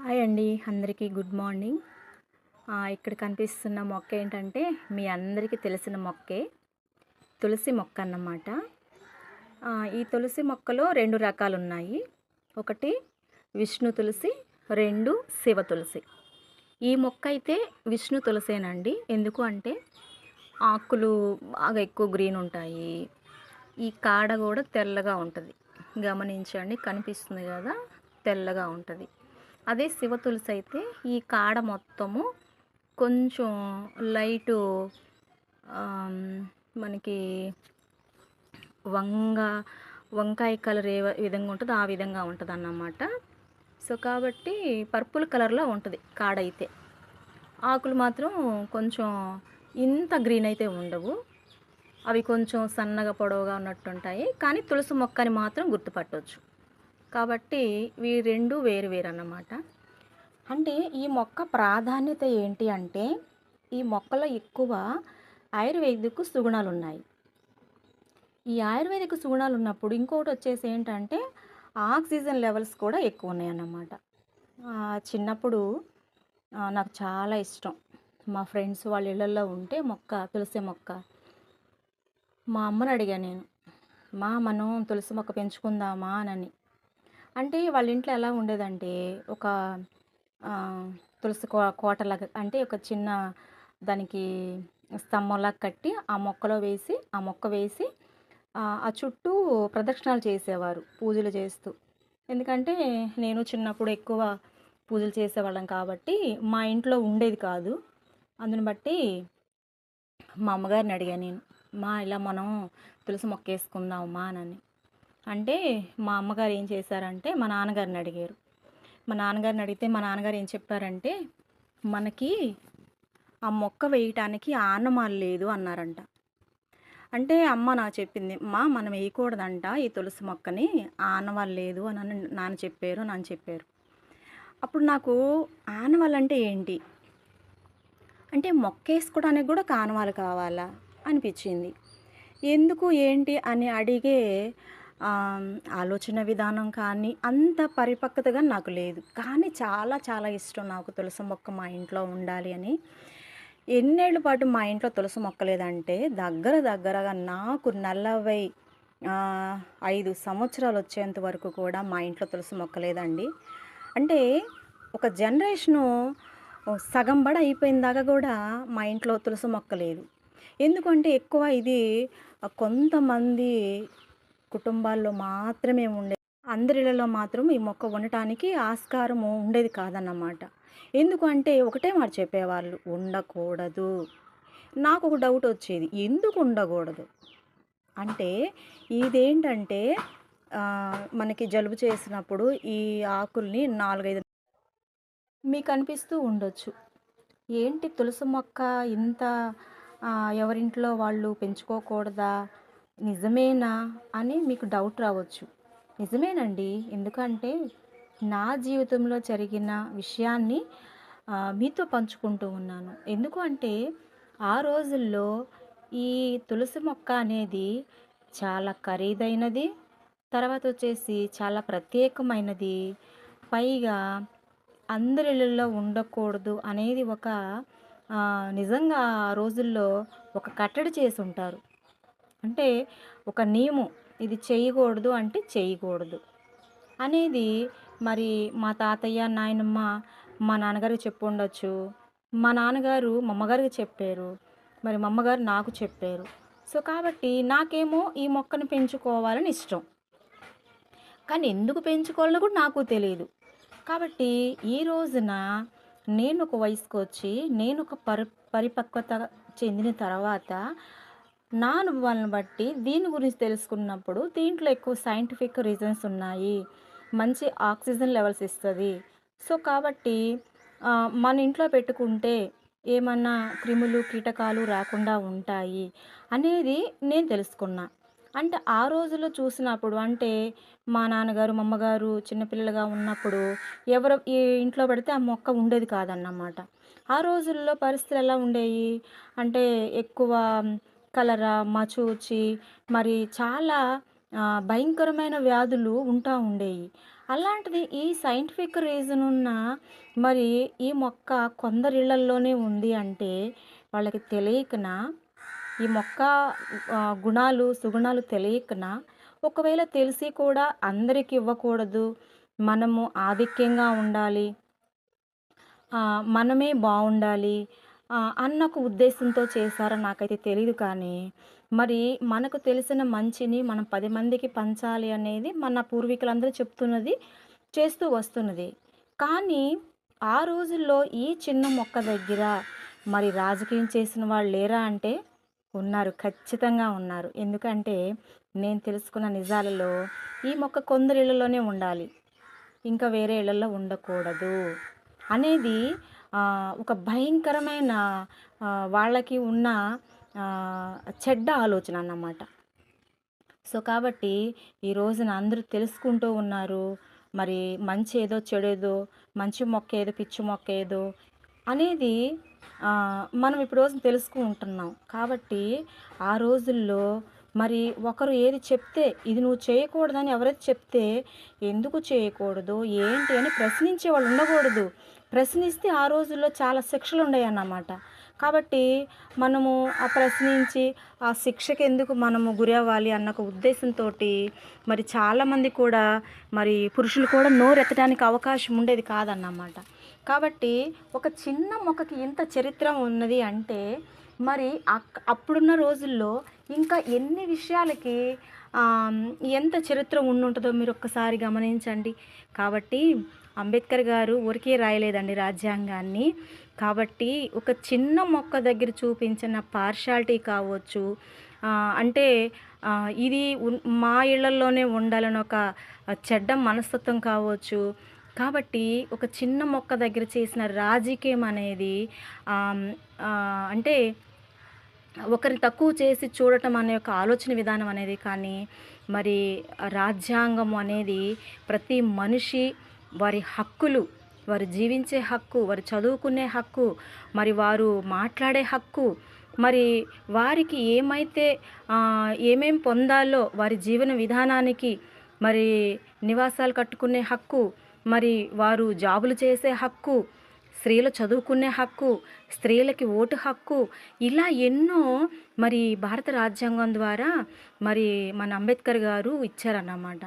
Hi అండి అందరికీ good morning. ఇక్కడ కనిపిస్తున్న మొక్క ఏంటంటే మీ అందరికీ తెలిసిన మొక్కే. తులసి మొక్క అన్నమాట. ఈ తులసి మొక్కలో రెండు రకాలు ఉన్నాయి ఒకటి విష్ణు తులసి రెండు శివ తులసి. ఈ మొక్క అయితే విష్ణు తులసేనండి. ఎందుకు అంటే ఆకులు బాగా ఎక్కువ గ్రీన్ ఉంటాయి. ఈ కాడ కూడా తెల్లగా ఉంటుంది. గమనించండి కనిపిస్తుంది కదా తెల్లగా ఉంటుంది. అదే శివ తులసి అయితే ఈ కాడ మొత్తము కొంచెం లైటు మనకి వంగ వంకాయ కలర్ ఏ విధంగా ఉంటుందో ఆ విధంగా ఉంటుంది అన్నమాట సో కాబట్టి పర్పుల్ కలర్లో ఉంటుంది కాడ అయితే. ఆకులు మాత్రం కొంచెం ఇంత గ్రీన్ అయితే ఉండవు. అవి కొంచెం సన్నగా పొడవుగా ఉన్నట్టు ఉంటాయి కానీ తులసి మొక్కని మాత్రం గుర్తుపట్టవచ్చు కాబట్టి ఇవి రెండు వేరు వేరు అన్నమాట. అంటే ఈ మొక్క ప్రాధాన్యత ఏంటి అంటే ఈ మొక్కలో ఎక్కువ ఆయుర్వేదిక్ సుగుణాలు ఉన్నాయి ఈ ఆయుర్వేదిక్ సుగుణాలు ఉన్నప్పుడు ఇంకొకటి వచ్చేసి ఏంటంటే ఆక్సిజన్ లెవెల్స్ కూడా ఎక్కువ ఉన్నాయన్నమాట చిన్నప్పుడు నాకు చాలా ఇష్టం. మా ఫ్రెండ్స్ వాళ్ళ ఇళ్ళల్లో ఉంటే మొక్క తులసి మొక్క. మా అమ్మని అడిగా నేను మా మనం తులసి మొక్క పెంచుకుందామా? అని. అంటే వాళ్ళ ఇంట్లో ఎలా ఉండేదంటే ఒక తులసి కో కోటలాగా అంటే ఒక చిన్న దానికి స్తంభంలాగా కట్టి ఆ మొక్కలో వేసి ఆ మొక్క వేసి ఆ చుట్టూ ప్రదక్షిణాలు చేసేవారు పూజలు చేస్తూ. ఎందుకంటే నేను చిన్నప్పుడు ఎక్కువ పూజలు చేసేవాళ్ళం కాబట్టి మా ఇంట్లో ఉండేది కాదు. అందుని బట్టి మా అమ్మగారిని అడిగాను నేను మా ఇలా మనం తులసి మొక్క వేసుకుందామా? అని. అంటే మా అమ్మగారు ఏం చేశారంటే మా నాన్నగారిని అడిగారు. మా నాన్నగారిని అడిగితే మా నాన్నగారు ఏం చెప్పారంటే మనకి ఆ మొక్క వేయటానికి ఆనమాలు లేదు అన్నారంట. అంటే అమ్మ నాకు చెప్పింది మా మనం వేయకూడదంట ఈ తులసి మొక్కని ఆనవాళ్ళు లేదు అని నాన్న చెప్పారు నాన్న చెప్పారు. అప్పుడు నాకు ఆనవాళ్ళు అంటే ఏంటి? అంటే మొక్క వేసుకోవడానికి కూడా కానవాళ్ళు కావాలా? అనిపించింది. ఎందుకు ఏంటి అని అడిగే ఆలోచన విధానం కానీ అంత పరిపక్వతగా నాకు లేదు. కానీ చాలా చాలా ఇష్టం నాకు తులసి మొక్క మా ఇంట్లో ఉండాలి అని. ఎన్నేళ్ళ పాటు మా ఇంట్లో తులసి మొక్క లేదంటే దగ్గర దగ్గరగా నాకు నలభై ఐదు సంవత్సరాలు వచ్చేంత వరకు కూడా మా ఇంట్లో తులసి మొక్క లేదండి. అంటే ఒక జనరేషను సగం బడ అయిపోయిన దాకా కూడా మా ఇంట్లో తులసి మొక్క లేదు. ఎందుకంటే ఎక్కువ ఇది కొంతమంది కుటుంబాల్లో మాత్రమే ఉండే అందరిలో మాత్రం ఈ మొక్క ఉండటానికి ఆస్కారము ఉండేది కాదన్నమాట. ఎందుకు అంటే ఒకటే మాట చెప్పేవాళ్ళు ఉండకూడదు. నాకు ఒక డౌట్ వచ్చేది ఎందుకు ఉండకూడదు? అంటే ఇదేంటంటే మనకి జలుబు చేసినప్పుడు ఈ ఆకుల్ని నాలుగైదు మీకు అనిపిస్తూ ఉండొచ్చు. ఏంటి తులసి మొక్క ఇంత ఎవరింట్లో వాళ్ళు పెంచుకోకూడదా? నిజమేనా అని మీకు డౌట్ రావచ్చు. నిజమేనండి. ఎందుకంటే నా జీవితంలో జరిగిన విషయాన్ని మీతో పంచుకుంటూ ఉన్నాను. ఎందుకు అంటే ఆ రోజుల్లో ఈ తులసి మొక్క అనేది చాలా ఖరీదైనది తర్వాత వచ్చేసి చాలా ప్రత్యేకమైనది. పైగా అందరిలో ఉండకూడదు అనేది ఒక నిజంగా ఆ రోజుల్లో ఒక కట్టడి చేసి ఉంటారు. అంటే ఒక నియమం ఇది చేయకూడదు అంటే చేయకూడదు. అనేది మరి మా తాతయ్య నాయనమ్మ మా నాన్నగారికి చెప్పు ఉండొచ్చు. మా నాన్నగారు మా అమ్మగారికి చెప్పారు. మరి మా అమ్మగారు నాకు చెప్పారు. సో కాబట్టి నాకేమో ఈ మొక్కను పెంచుకోవాలని ఇష్టం. కానీ ఎందుకు పెంచుకోవాలో కూడా నాకు తెలియదు కాబట్టి ఈ రోజున నేను ఒక వయసుకు వచ్చి నేను ఒక పరి పరిపక్వత చెందిన తర్వాత నా అనుభవాలను బట్టి దీని గురించి తెలుసుకున్నప్పుడు దీంట్లో ఎక్కువ సైంటిఫిక్ రీజన్స్ ఉన్నాయి. మంచి ఆక్సిజన్ లెవెల్స్ ఇస్తుంది. సో కాబట్టి మన ఇంట్లో పెట్టుకుంటే ఏమన్నా క్రిములు కీటకాలు రాకుండా ఉంటాయి అనేది నేను తెలుసుకున్నా. అంటే ఆ రోజుల్లో చూసినప్పుడు అంటే మా నాన్నగారు మా అమ్మగారు చిన్నపిల్లలుగా ఉన్నప్పుడు ఎవరు ఈ ఇంట్లో పెడితే ఆ మొక్క ఉండేది కాదన్నమాట. ఆ రోజుల్లో పరిస్థితులు ఎలా ఉండేవి అంటే ఎక్కువ కలరా మచూచి మరి చాలా భయంకరమైన వ్యాధులు ఉంటా ఉండేవి అలాంటిది ఈ సైంటిఫిక్ రీజన్ ఉన్న మరి ఈ మొక్క కొందరిళ్ళల్లోనే ఉంది అంటే వాళ్ళకి తెలియకన? ఈ మొక్క గుణాలు సుగుణాలు తెలియకన? ఒకవేళ తెలిసి కూడా అందరికి ఇవ్వకూడదు. మనము ఆధిక్యంగా ఉండాలి. మనమే బాగుండాలి అన్న ఒక ఉద్దేశంతో చేశారని నాకైతే తెలియదు కానీ మరి మనకు తెలిసిన మంచిని మనం పది మందికి పంచాలి అనేది మన పూర్వీకులందరూ చెప్తున్నది చేస్తూ వస్తున్నది. కానీ ఆ రోజుల్లో ఈ చిన్న మొక్క దగ్గర మరి రాజకీయం చేసిన వాళ్ళు లేరా అంటే ఉన్నారు ఖచ్చితంగా ఉన్నారు. ఎందుకంటే నేను తెలుసుకున్న నిజాలలో ఈ మొక్క కొందరి ఇళ్ళలోనే ఉండాలి. ఇంకా వేరే ఇళ్ళలో ఉండకూడదు. అనేది ఒక భయంకరమైన వాళ్ళకి ఉన్న చెడ్డ ఆలోచన అన్నమాట. సో కాబట్టి ఈ రోజున అందరూ తెలుసుకుంటూ ఉన్నారు. మరి మంచి ఏదో చెడేదో మంచి మొక్క ఏదో పిచ్చి మొక్క ఏదో అనేది మనం ఇప్పుడు రోజు తెలుసుకుంటున్నాం. కాబట్టి ఆ రోజుల్లో మరి ఒకరు ఏది చెప్తే ఇది నువ్వు చేయకూడదని ఎవరైతే చెప్తే ఎందుకు చేయకూడదు ఏంటి అని ప్రశ్నించే వాళ్ళు ఉండకూడదు. ప్రశ్నిస్తే ఆ రోజుల్లో చాలా శిక్షలు ఉండేవి అన్నమాట కాబట్టి మనము ఆ ప్రశ్నించి ఆ శిక్షకి ఎందుకు మనము గురి అవ్వాలి అన్న ఒక ఉద్దేశంతో మరి చాలామంది కూడా మరి పురుషులు కూడా నోరెత్తడానికి అవకాశం ఉండేది కాదన్నమాట. కాబట్టి ఒక చిన్న మొక్కకి ఇంత చరిత్ర ఉన్నది అంటే మరి అక్ అప్పుడున్న రోజుల్లో ఇంకా ఎన్ని విషయాలకి ఎంత చరిత్ర ఉండుంటుందో మీరు ఒక్కసారి గమనించండి. కాబట్టి అంబేద్కర్ గారు ఊరికే రాయలేదండి రాజ్యాంగాన్ని. కాబట్టి ఒక చిన్న మొక్క దగ్గర చూపించిన పార్షాలిటీ కావచ్చు అంటే ఇది మా ఇళ్ళలోనే ఉండాలని ఒక చెడ్డ మనస్తత్వం కావచ్చు. కాబట్టి ఒక చిన్న మొక్క దగ్గర చేసిన రాజకీయం అనేది అంటే ఒకరిని తక్కువ చేసి చూడటం అనే ఒక ఆలోచన విధానం అనేది కానీ మరి రాజ్యాంగం అనేది ప్రతి మనిషి వారి హక్కులు వారు జీవించే హక్కు వారు చదువుకునే హక్కు మరి వారు మాట్లాడే హక్కు మరి వారికి ఏమైతే ఏమేం పొందాలో వారి జీవన విధానానికి మరి నివాసాలు కట్టుకునే హక్కు మరి వారు జాబులు చేసే హక్కు స్త్రీలు చదువుకునే హక్కు స్త్రీలకి ఓటు హక్కు ఇలా ఎన్నో మరి భారత రాజ్యాంగం ద్వారా మరి మన అంబేద్కర్ గారు ఇచ్చారన్నమాట.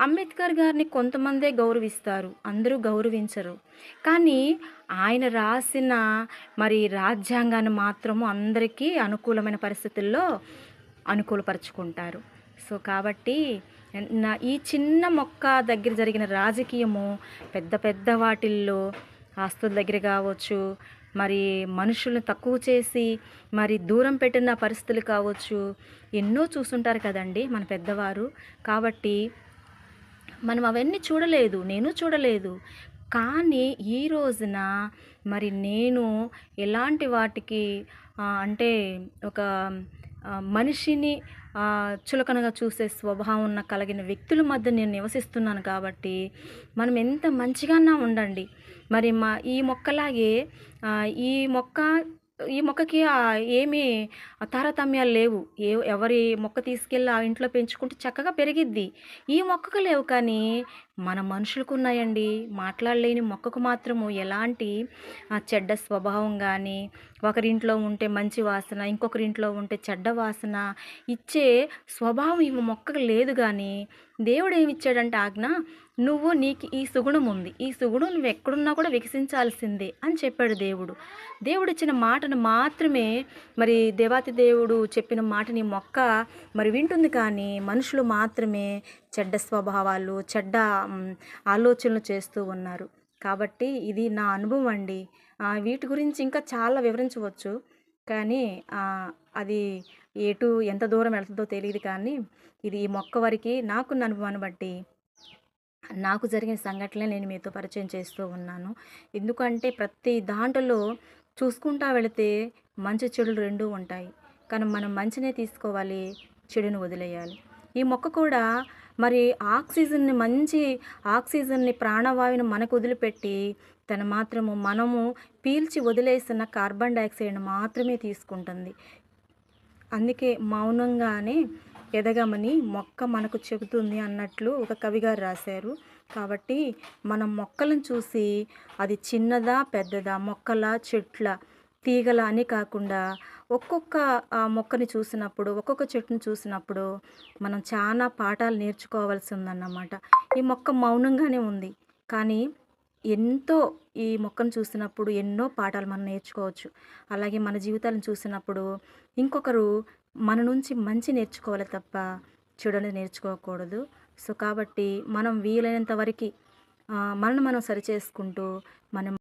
అంబేద్కర్ గారిని కొంతమందే గౌరవిస్తారు అందరూ గౌరవించరు. కానీ ఆయన రాసిన మరి రాజ్యాంగాన్ని మాత్రము అందరికీ అనుకూలమైన పరిస్థితుల్లో అనుకూలపరుచుకుంటారు. సో కాబట్టి నా ఈ చిన్న మొక్క దగ్గర జరిగిన రాజకీయము పెద్ద పెద్ద వాటిల్లో ఆస్తుల దగ్గర కావచ్చు మరి మనుషులను తక్కువ చేసి మరి దూరం పెట్టిన పరిస్థితులు కావచ్చు ఎన్నో చూస్తుంటారు కదండి మన పెద్దవారు. కాబట్టి మనం అవన్నీ చూడలేదు నేను చూడలేదు. కానీ ఈ రోజున మరి నేను ఎలాంటి వాటికి అంటే ఒక మనిషిని చులకనగా చూసే స్వభావం ఉన్న కలిగిన వ్యక్తుల మధ్య నేను నివసిస్తున్నాను కాబట్టి మనం ఎంత మంచిగానా ఉండండి. మరి మా ఈ మొక్కలాగే ఈ మొక్క ఈ మొక్కకి ఏమి ఏమీ తారతమ్యాలు లేవు. ఏ ఎవరి మొక్క తీసుకెళ్ళి ఆ ఇంట్లో పెంచుకుంటే చక్కగా పెరిగిద్ది. ఈ మొక్కకు లేవు కానీ మన మనుషులకు ఉన్నాయండి. మాట్లాడలేని మొక్కకు మాత్రము ఎలాంటి ఆ, చెడ్డ స్వభావం కానీ ఒకరింట్లో ఉంటే మంచి వాసన ఇంకొకరింట్లో ఉంటే చెడ్డ వాసన ఇచ్చే స్వభావం ఈ మొక్కకు లేదు కానీ దేవుడు ఏమి ఇచ్చాడంటే ఆజ్ఞ నువ్వు నీకు ఈ సుగుణం ఉంది. ఈ సుగుణం నువ్వు ఎక్కడున్నా కూడా వికసించాల్సిందే అని చెప్పాడు దేవుడు. దేవుడు ఇచ్చిన మాటను మాత్రమే మరి దేవాతి దేవుడు చెప్పిన మాటని మొక్క మరి వింటుంది కానీ మనుషులు మాత్రమే చెడ్డ స్వభావాలు చెడ్డ ఆలోచనలు చేస్తూ ఉన్నారు. కాబట్టి ఇది నా అనుభవం అండి. వీటి గురించి ఇంకా చాలా వివరించవచ్చు. కానీ అది ఎటు ఎంత దూరం వెళ్తుందో తెలియదు కానీ ఇది ఈ మొక్క వరకు నాకున్న అనుభవాన్ని బట్టి నాకు జరిగిన సంఘటనలే నేను మీతో పరిచయం చేస్తూ ఉన్నాను. ఎందుకంటే ప్రతి దాంట్లో చూసుకుంటా వెళితే మంచి చెడులు రెండూ ఉంటాయి. కానీ మనం మంచినే తీసుకోవాలి చెడును వదిలేయాలి. ఈ మొక్క కూడా మరి ఆక్సిజన్ని మంచి ఆక్సిజన్ని ప్రాణవాయువుని మనకు వదిలిపెట్టి తను మాత్రము మనము పీల్చి వదిలేసిన కార్బన్ డైఆక్సైడ్ని మాత్రమే తీసుకుంటుంది. అందుకే మౌనంగానే ఎదగమని మొక్క మనకు చెబుతుంది అన్నట్లు ఒక కవిగారు రాశారు. కాబట్టి మనం మొక్కలను చూసి అది చిన్నదా పెద్దదా మొక్కల చెట్ల తీగల అని కాకుండా ఒక్కొక్క మొక్కని చూసినప్పుడు ఒక్కొక్క చెట్టుని చూసినప్పుడు మనం చాలా పాఠాలు నేర్చుకోవాల్సి ఉందన్నమాట. ఈ మొక్క మౌనంగానే ఉంది. కానీ ఎంతో ఈ మొక్కను చూసినప్పుడు ఎన్నో పాఠాలు మనం నేర్చుకోవచ్చు. అలాగే మన జీవితాలను చూసినప్పుడు ఇంకొకరు మన నుంచి మంచి నేర్చుకోవాలి తప్ప చెడుని నేర్చుకోకూడదు. సో కాబట్టి మనం వీలైనంత వరకు మనల్ని మనం సరిచేసుకుంటూ మనం